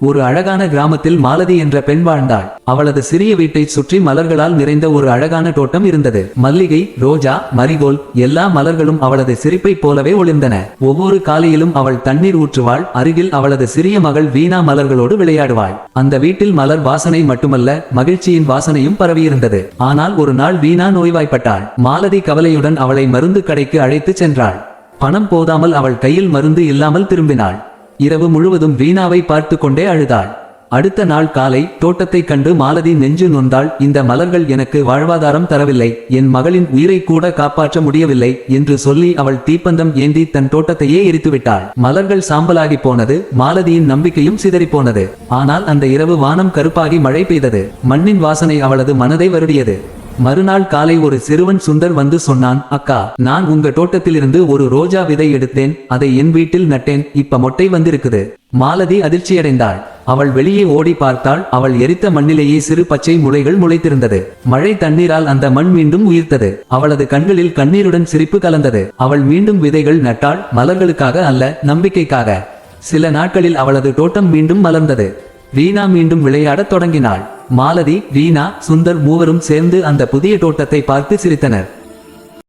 ஒரு அழகான கிராமத்தில் மாலதி என்ற பெண் வாழ்ந்தாள். அவளது சிறிய வீட்டை சுற்றி மலர்களால் நிறைந்த ஒரு அழகான தோட்டம் இருந்தது. மல்லிகை ரோஜா மரிகோல் எல்லா மலர்களும் அவளது சிரிப்பைப் போலவே ஒளிர்ந்தன. ஒவ்வொரு காலையிலும் அவள் தண்ணீர் ஊற்றுவாள். அருகில் அவளது சிறிய மகள் வீணா மலர்களோடு விளையாடுவாள். அந்த வீட்டில் மலர் வாசனை மட்டுமல்ல மகிழ்ச்சியின் வாசனையும் பரவியிருந்தது. ஆனால் ஒரு நாள் வீணா நோய்வாய்ப்பட்டாள். மாலதி கவலையுடன் அவளை மருந்து கடைக்கு அழைத்துச் சென்றாள். பணம் போதாமல் அவள் கையில் மருந்து இல்லாமல் திரும்பினாள். இரவு முழுவதும் வீணாவை பார்த்து கொண்டே அழுதாள். அடுத்த நாள் காலை தோட்டத்தைக் கண்டு மாலதி நெஞ்சு நொந்தாள் இந்த மலர்கள் எனக்கு வாழ்வாதாரம் தரவில்லை என் மகளின் உயிரை கூட காப்பாற்ற முடியவில்லை என்று சொல்லி அவள் தீப்பந்தம் ஏந்தி தன் தோட்டத்தையே எரித்துவிட்டாள் மலர்கள் சாம்பலாகி போனது மாலதியின் நம்பிக்கையும் சிதறிப் போனது. ஆனால் அந்த இரவு வானம் கருப்பாகி மழை பெய்தது. மண்ணின் வாசனை அவளது மனதை வருடியது. மறுநாள் காலை ஒரு சிறுவன் சுந்தர் வந்து சொன்னான் அக்கா நான் உங்க தோட்டத்திலிருந்து ஒரு ரோஜா விதை எடுத்தேன் அதை என் வீட்டில் நட்டேன் இப்ப மொட்டை வந்திருக்குது. மாலதி அதிர்ச்சியடைந்தாள். அவள் வெளியே ஓடி பார்த்தாள் அவள் எரித்த மண்ணிலேயே சிறு பச்சை முளைகள் முளைத்திருந்தது. மழை தண்ணீரால் அந்த மண் மீண்டும் உயிர்த்தது. அவளது கண்களில் கண்ணீருடன் சிரிப்பு கலந்தது. அவள் மீண்டும் விதைகள் நட்டாள் மலர்களுக்காக அல்ல நம்பிக்கைக்காக. சில நாட்களில் அவளது தோட்டம் மீண்டும் மலர்ந்தது. வீணா மீண்டும் விளையாடத் தொடங்கினாள். மாலதி வீணா சுந்தர் மூவரும் சேர்ந்து அந்த புதிய தோட்டத்தை பார்த்து சிரித்தனர்.